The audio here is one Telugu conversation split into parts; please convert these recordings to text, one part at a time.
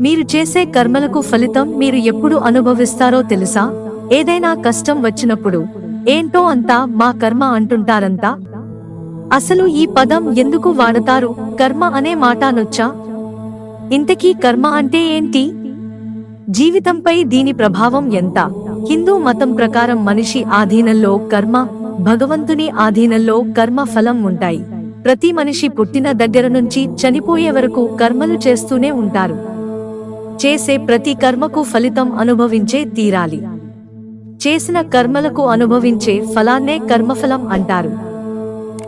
మీరు చేసే కర్మలకు ఫలితం మీరు ఎప్పుడు అనుభవిస్తారో తెలుసా? ఏదైనా కష్టం వచ్చినప్పుడు ఏంటో అంతా మా కర్మ అంటుంటారంతా? అసలు ఈ పదం ఎందుకు వాడతారు? కర్మ అనే మాట నొచ్చా ఇంతకీ కర్మ అంటే ఏంటి? జీవితంపై దీని ప్రభావం ఎంత? హిందూ మతం ప్రకారం మనిషి ఆధీనంలో కర్మ భగవంతుని ఆధీనంలో కర్మ ఫలం ఉంటాయి. ప్రతి మనిషి పుట్టిన దగ్గర నుంచి చనిపోయే వరకు కర్మలు చేస్తూనే ఉంటారు. చేసే ప్రతి కర్మకు ఫలితం అనుభవించే తీరాలి. చేసిన కర్మలకు అనుభవించే ఫలాన్నే కర్మఫలం అంటారు.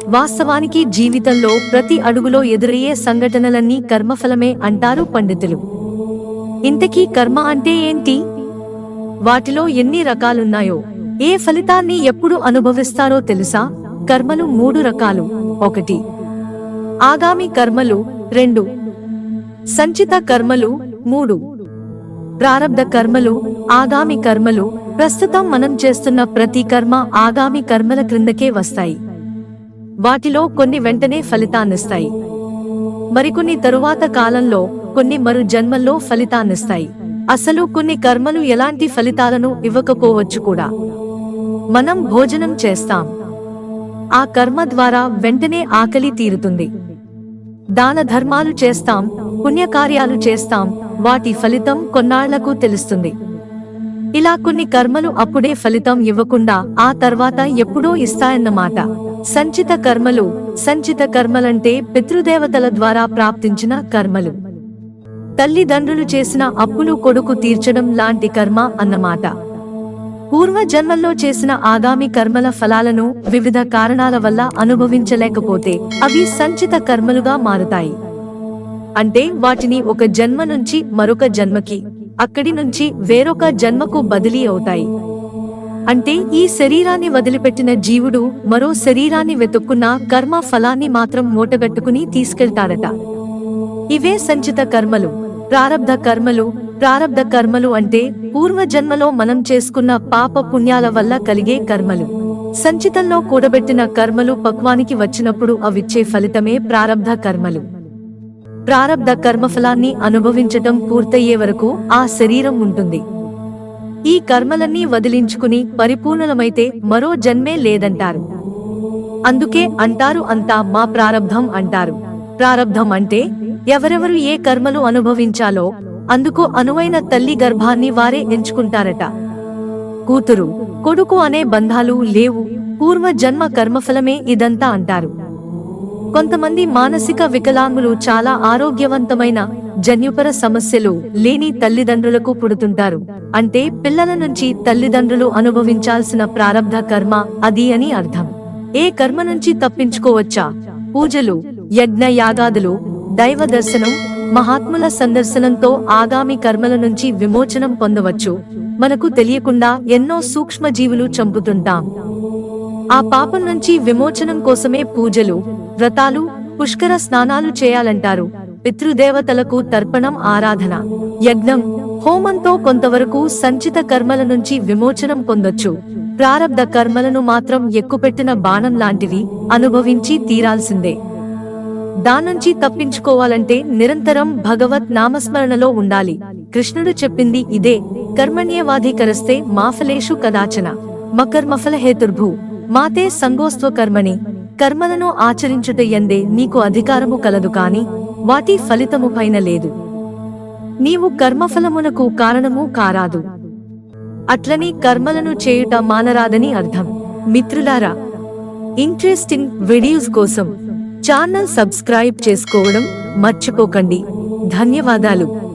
వాస్తవానికి జీవితంలో ప్రతి అడుగులో ఎదురయ్యే సంఘటనలన్నీ కర్మఫలమే అంటారు పండితులు. ఇంతకీ కర్మ అంటే ఏంటి? వాటిలో ఎన్ని రకాలున్నాయో ఏ ఫలితాన్ని ఎప్పుడు అనుభవిస్తారో తెలుసా? కర్మలు మూడు రకాలు. ఒకటి ఆగామి కర్మలు. రెండు సంచిత కర్మలు. మూడు. ప్రారబ్ధ కర్మలు ఆగామి కర్మలు ప్రస్తుతం మనం చేస్తున్న ప్రతి కర్మ ఆగామి కర్మల క్రిందకే వస్తాయి. వాటిలో కొన్ని వెంటనే ఫలితాన్నిస్తాయి. మరికొన్ని తరువాత కాలంలో కొన్ని మరు జన్మల్లో ఫలితాన్నిస్తాయి. అసలు కొన్ని కర్మలు ఎలాంటి ఫలితాలను ఇవ్వకపోవచ్చు కూడా. మనం భోజనం చేస్తాం. ఆ కర్మ ద్వారా వెంటనే ఆకలి తీరుతుంది. దాన ధర్మాలు చేస్తాం పుణ్యకార్యాలు చేస్తాం వాటి ఫలితం కొన్నాళ్ళకు తెలుస్తుంది. ఇలా కొన్ని కర్మలు అప్పుడే ఫలితం ఇవ్వకుండా ఆ తర్వాత ఎప్పుడో ఇస్తాయన్నమాట. సంచిత కర్మలు సంచిత కర్మలంటే పితృదేవతల ద్వారా ప్రాప్తించిన కర్మలు. తల్లిదండ్రులు చేసిన అప్పులు కొడుకు తీర్చడం లాంటి కర్మ అన్నమాట. పూర్వజన్మల్లో చేసిన ఆగామి కర్మల ఫలాలను వివిధ కారణాల వల్ల అనుభవించలేకపోతే అవి సంచిత కర్మలుగా మారుతాయి. అంటే వాటిని ఒక జన్మ నుంచి మరొక జన్మకి అక్కడి నుంచి వేరొక జన్మకు బదిలీ అవుతాయి. అంటే ఈ శరీరాన్ని వదిలిపెట్టిన జీవుడు మరో శరీరాన్ని వెతుక్కున్న కర్మ ఫలాన్ని మాత్రం మూటగట్టుకుని తీసుకెళ్తారట. ఇవే సంచిత కర్మలు. ప్రారబ్ధ కర్మలు ప్రారబ్ధ కర్మలు అంటే పూర్వ జన్మలో మనం చేసుకున్న పాప పుణ్యాల వల్ల కలిగే కర్మలు. సంచితంలో కూడబెట్టిన కర్మలు పక్వానికి వచ్చినప్పుడు అవిచ్చే ఫలితమే ప్రారబ్ధ కర్మలు. ప్రారబ్ధ కర్మఫలాన్ని అనుభవించటం పూర్తయ్యే వరకు ఆ శరీరం ఉంటుంది. ఈ కర్మలన్నీ వదిలించుకుని పరిపూర్ణమైతే మరో జన్మే లేదంటారు. అందుకే అంటారు అంతా మా ప్రారబ్ధం అంటారు. ప్రారంధం అంటే ఎవరెవరు ఏ కర్మలు అనుభవించాలో అందుకు అనువైన తల్లి గర్భాన్ని వారే ఎంచుకుంటారట. కూతురు కొడుకు అనే బంధాలు లేవు పూర్వ జన్మ కర్మఫలమే ఇదంతా అంటారు. కొంతమంది మానసిక వికలాంగులు చాలా ఆరోగ్యవంతమైన జన్యుపర సమస్యలు లేని తల్లిదండ్రులకు పుడుతుంటారు. అంటే పిల్లల నుంచి తల్లిదండ్రులు అనుభవించాల్సిన ప్రారంభ కర్మ అది అని అర్థం. ఏ కర్మ నుంచి తప్పించుకోవచ్చా? పూజలు యజ్ఞ యాగాదులు దైవ దర్శనం మహాత్ముల సందర్శనంతో ఆగామి కర్మల నుంచి విమోచనం పొందవచ్చు. మనకు తెలియకుండా ఎన్నో సూక్ష్మ జీవులు చంపుతుంటాం. ఆ పాపం నుంచి విమోచనం కోసమే పూజలు వ్రతాలు పుష్కర స్నానాలు చేయాలంటారు. పితృదేవతలకు తర్పణం ఆరాధన. యజ్ఞం హోమంతో కొంతవరకు సంచిత కర్మల నుంచి విమోచనం పొందొచ్చు. ప్రారబ్ధ కర్మలను మాత్రం ఎక్కుపెట్టిన బాణం లాంటివి అనుభవించి తీరాల్సిందే. దానుంచి తప్పించుకోవాలంటే నిరంతరం భగవత్ నామస్మరణలో ఉండాలి. కృష్ణుడు చెప్పింది ఇదే కర్మణ్యవాధికరస్తే మాఫలేషు కదాచన. మకర్మఫల హేతుర్భూ మాతే సంగోస్త్వ కర్మణి కర్మలను ఆచరించుట ఎందే నీకు అధికారము కలదు కాని వాటి ఫలితము పైన లేదు. నీవు కర్మఫలమునకు కారణము కారాదు. అట్లని కర్మలను చేయుట మానరాదని అర్థం. మిత్రులారా ఇంట్రెస్టింగ్ వీడియోస్ కోసం ఛానల్ సబ్స్క్రైబ్ చేసుకోవడం మర్చిపోకండి. ధన్యవాదాలు.